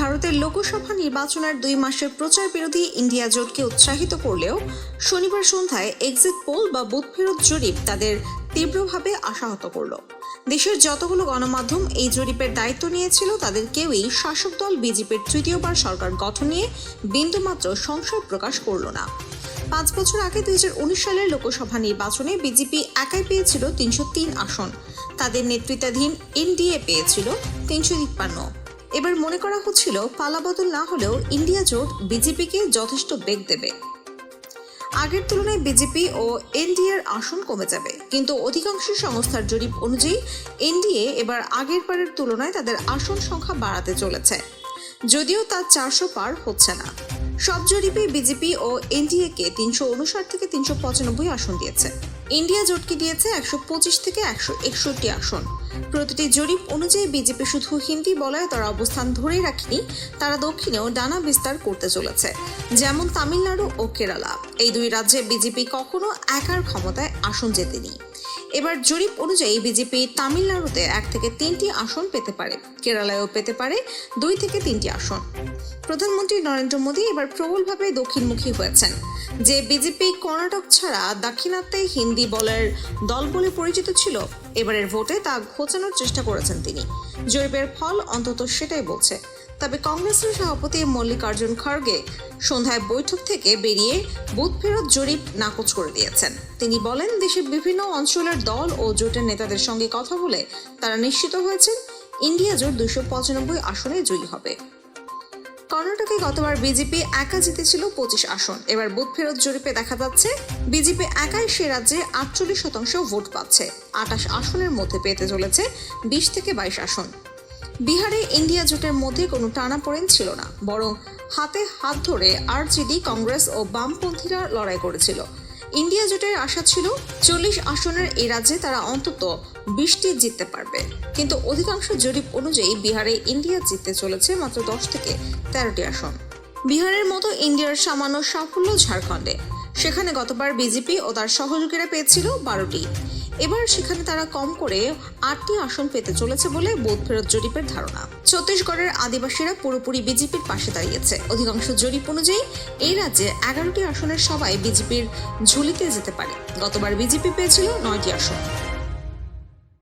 ভারতের লোকসভা নির্বাচনের দুই মাসের প্রচার বিরোধী ইন্ডিয়া জোটকে উৎসাহিত করলেও শনিবার সন্ধ্যায় এক্সিট পোল বা বুথ ফেরত জরিপ তাদের তীব্রভাবে আশাহত করল। দেশের যতগুলো গণমাধ্যম এই জরিপের দায়িত্ব নিয়েছিল, তাদের কেউই শাসক দল, বিজেপির তৃতীয়বার সরকার গঠন নিয়ে বিন্দুমাত্র সংশয় প্রকাশ করল না। পাঁচ বছর আগে দুই হাজার উনিশ সালের লোকসভা নির্বাচনে বিজেপি একাই পেয়েছিল তিনশো তিন আসন। তাদের নেতৃত্বাধীন এনডিএ পেয়েছিল তিনশো তিপ্পান্ন। এবার মনে করা হচ্ছিল পালাবদল না হলেও ইন্ডিয়া জোট বিজেপিকে যথেষ্ট বেগ দেবে। আগের তুলনায় বিজেপি ও এনডিএর আসন কমে যাবে, কিন্তু অধিকাংশ সংস্থার জরিপ অনুযায়ী এনডিএ এবার আগের বারের তুলনায় তাদের আসন সংখ্যা বাড়াতে চলেছে। যদিও তা চারশো পার হচ্ছে না। সব জরিপে বিজেপি ও এনডিএকে তিনশো উনষাট থেকে তিনশো পঁচানব্বই আসন দিয়েছে। ইন্ডিয়া জোটকে দিয়েছে একশো পঁচিশ থেকে একশো একষট্টি আসন। প্রতিটি জরিপ অনুযায়ী বিজেপি শুধু হিন্দি বলায় তারা অবস্থান ধরে রাখেনি, তারা দক্ষিণেও ডানা বিস্তার করতে চলেছে, যেমন তামিলনাড়ু ও কেরালা। এই দুই রাজ্যে বিজেপি কখনো একার ক্ষমতায় আসন জেতেনি। এবার জরিপ অনুযায়ী বিজেপি তামিলনাড়ুতে এক থেকে তিনটি আসন পেতে পারে, কেরালায়ও পেতে পারে দুই থেকে তিনটি আসন। প্রধানমন্ত্রী নরেন্দ্র মোদী এবার প্রবলভাবে দক্ষিণমুখী হয়েছেন। যে বিজেপি কর্ণাটক ছাড়া দাক্ষিণাত্যে হিন্দি বলার দল বলে পরিচিত ছিল এবারের ভোটে তা ঘোচানোর চেষ্টা করেছেন তিনি। জরিপের ফল অন্তত সেটাই বলছে। তবে কংগ্রেসের সভাপতি মল্লিকার্জুন খড়গে সন্ধ্যায় বৈঠক থেকে বেরিয়ে বুথ ফেরত জরিপ নাকচ করে দিয়েছেন। তিনি বলেন, দেশের বিভিন্ন অঞ্চলের দল ও জোটের নেতাদের সঙ্গে কথা বলে তারা নিশ্চিত হয়েছেন, ইন্ডিয়া জোট দুশো পঁচানব্বই আসনে জয়ী হবে। কর্ণাটকে গতবার বিজেপি একা জিতেছিল পঁচিশ আসন। এবার বুথ ফেরত জরিপে দেখা যাচ্ছে বিজেপি একাই সে রাজ্যে আটচল্লিশ শতাংশ ভোট পাচ্ছে। আটাশ আসনের মধ্যে পেতে চলেছে বিশ থেকে বাইশ আসন। বিহারে ইন্ডিয়া জোটের মধ্যে কোনো টানাপোড়েন ছিল না, বরং হাতে হাত ধরে আরজেডি কংগ্রেস ও বামপন্থীরা লড়াই করেছিল। ইন্ডিয়া জোটের আশা ছিল চল্লিশ আসনের এই রাজ্যে তারা অন্তত বিশটি জিততে পারবে। কিন্তু অধিকাংশ জরিপ অনুযায়ী বিহারে ইন্ডিয়া জিততে চলেছে মাত্র দশ থেকে তেরোটি আসন। বিহারের মতো ইন্ডিয়ার সামান্য সাফল্য ঝাড়খণ্ডে। সেখানে গতবার বিজেপি ও তার সহযোগীরা পেয়েছিল বারোটি। এবার সেখানে তারা কম করে আটটি আসন পেতে চলেছে বলে বোধ ফেরত জরিপের ধারণা। ছত্তিশগড়ের আদিবাসীরা পুরোপুরি বিজেপির পাশে দাঁড়িয়েছে। অধিকাংশ জরিপ অনুযায়ী, এই রাজ্যে এগারোটি আসনের সবাই বিজেপির ঝুলিতে যেতে পারে। গতবার বিজেপি পেয়েছিল নয়টি আসন।